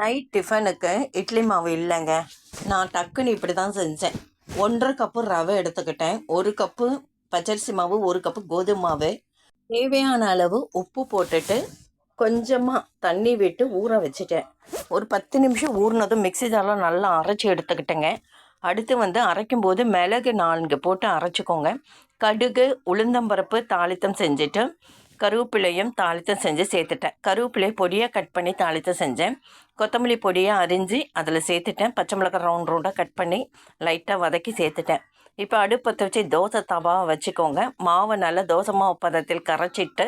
Night டிஃபனுக்கு இட்லி மாவு இல்லைங்க. நான் டக்குன்னு இப்படி தான் செஞ்சேன். ஒன்றரை கப்பு ரவை எடுத்துக்கிட்டேன். ஒரு கப்பு பச்சரிசி மாவு ஒரு கப்பு கோதுமை மாவு. தேவையான அளவு உப்பு போட்டுட்டு கொஞ்சமாக தண்ணி விட்டு ஊற வச்சுட்டேன். ஒரு பத்து நிமிஷம் ஊறினதும் மிக்ஸி ஜாரில் நல்லா அரைச்சி எடுத்துக்கிட்டேங்க. அடுத்து வந்து அரைக்கும் போது மிளகு நான்கு போட்டு அரைச்சிக்கோங்க. கடுகு உளுந்தம்பருப்பு தாளித்தம் செஞ்சுட்டு கருவேப்பிலையும் தாளித்தம் செஞ்சு சேர்த்துட்டேன். கருவேப்பிலையை பொடியாக கட் பண்ணி தாளித்தம் செஞ்சேன். கொத்தமல்லி பொடியாக அரிஞ்சு அதில் சேர்த்துட்டேன். பச்சை மிளகாய் ரவுண்ட் ரவுண்டாக கட் பண்ணி லைட்டாக வதக்கி சேர்த்துட்டேன். இப்போ அடுப்பத்தை வச்சு தோசை தவாவை வச்சுக்கோங்க. மாவை நல்லா தோசை மாவு பதத்தில் கரைச்சிட்டு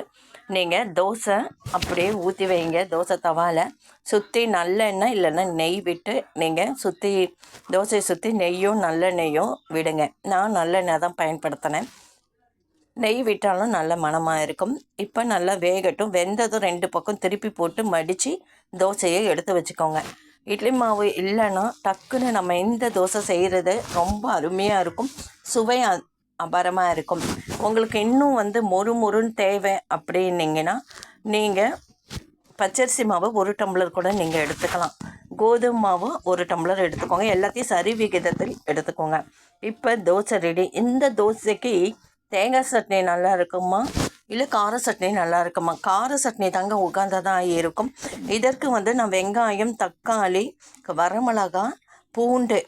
நீங்கள் தோசை அப்படியே ஊற்றி வைங்க. தோசை தவாவில் சுற்றி நல்லெண்ணெய் இல்லைன்னா நெய் விட்டு நீங்கள் சுற்றி தோசையை சுற்றி நெய்யும் நல்லெண்ணெயும் விடுங்க. நான் நல்லெண்ணெய் தான் பயன்படுத்தினேன். நெய் விட்டாலும் நல்ல மணமாக இருக்கும். இப்போ நல்லா வேகட்டும். வெந்ததும் ரெண்டு பக்கம் திருப்பி போட்டு மடித்து தோசையை எடுத்து வச்சுக்கோங்க. இட்லி மாவு இல்லைன்னா டக்குன்னு நம்ம இந்த தோசை செய்கிறது ரொம்ப அருமையாக இருக்கும். சுவை அபாரமாக இருக்கும். உங்களுக்கு இன்னும் வந்து மொறு மொறுன்னு தேவை அப்படின்னீங்கன்னா நீங்கள் பச்சரிசி மாவு ஒரு டம்ளர் கூட நீங்கள் எடுத்துக்கலாம். கோதுமை மாவு ஒரு டம்ளர் எடுத்துக்கோங்க. எல்லாத்தையும் சரி விகிதத்தில் எடுத்துக்கோங்க. இப்போ தோசை ரெடி இந்த தோசைக்கு தேங்காய் சட்னி நல்லா இருக்குமா? இல்லை கார சட்னி நல்லா இருக்குமா? கார சட்னி தாங்க உகந்ததாக இருக்கும். இதற்கு வந்து நான் வெங்காயம் தக்காளி வரமிளகா பூண்டு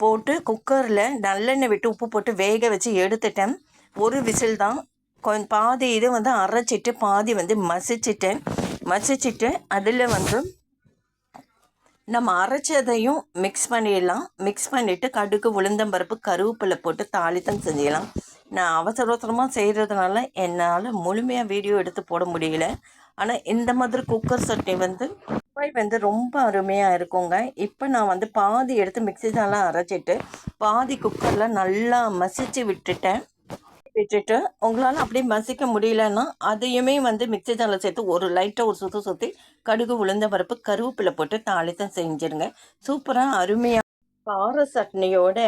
போட்டு குக்கரில் நல்லெண்ணெய் விட்டு உப்பு போட்டு வேக வச்சு எடுத்துட்டேன். ஒரு விசில் தான். கொஞ்சம் பாதி இது வந்து அரைச்சிட்டு பாதி வந்து மசிச்சிட்டேன். மசிச்சிட்டு அதில் வந்து நம்ம அரைச்சதையும் மிக்ஸ் பண்ணிடலாம். மிக்ஸ் பண்ணிவிட்டு கடுகு உளுந்தம்பருப்பு கருவேப்பிலை போட்டு தாளித்தம் செஞ்சிடலாம். நான் அவசர அவசரமாக செய்கிறதுனால என்னால் முழுமையாக வீடியோ எடுத்து போட முடியல. ஆனால் இந்த மாதிரி குக்கர் சட்னி வந்து சுவை வந்து ரொம்ப அருமையாக இருக்குங்க. இப்போ நான் வந்து பாதி எடுத்து மிக்ஸி ஜாரில் அரைச்சிட்டு பாதி குக்கரில் நல்லா மசிச்சு விட்டுட்டேன். விட்டுட்டு உங்களால் அப்படியே மசிக்க முடியலன்னா அதையுமே வந்து மிக்ஸி ஜாரில் சேர்த்து ஒரு லைட்டாக ஒரு சுற்றி சுற்றி கடுகு உளுந்த பருப்பு கருவேப்பிலை போட்டு தாளித்தம் செஞ்சுருங்க. சூப்பராக அருமையாக கார சட்னியோட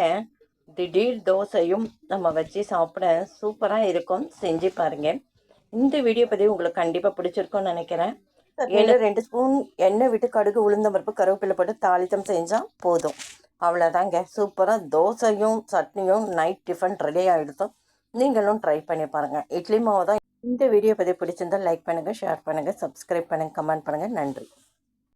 திடீர் தோசையும் நம்ம வச்சு சாப்பிட சூப்பராக இருக்கும். செஞ்சு பாருங்க. இந்த வீடியோ பற்றி உங்களுக்கு கண்டிப்பாக பிடிச்சிருக்கும்னு நினைக்கிறேன். ஏன்னா ரெண்டு ஸ்பூன் எண்ணெய் விட்டு கடுகு உளுந்த பருப்பு கருவேப்பிலை போட்டு தாளித்தம் செஞ்சால் போதும். அவ்வளோதாங்க சூப்பராக தோசையும் சட்னியும் நைட் டிஃபன் ரெடி ஆகிடுத்தோம் நீங்களும் ட்ரை பண்ணி பாருங்கள் இட்லி மாவு தான் இந்த வீடியோ பற்றி பிடிச்சிருந்தா லைக் பண்ணுங்கள் ஷேர் பண்ணுங்கள் சப்ஸ்கிரைப் பண்ணுங்கள் கமெண்ட் பண்ணுங்கள் நன்றி.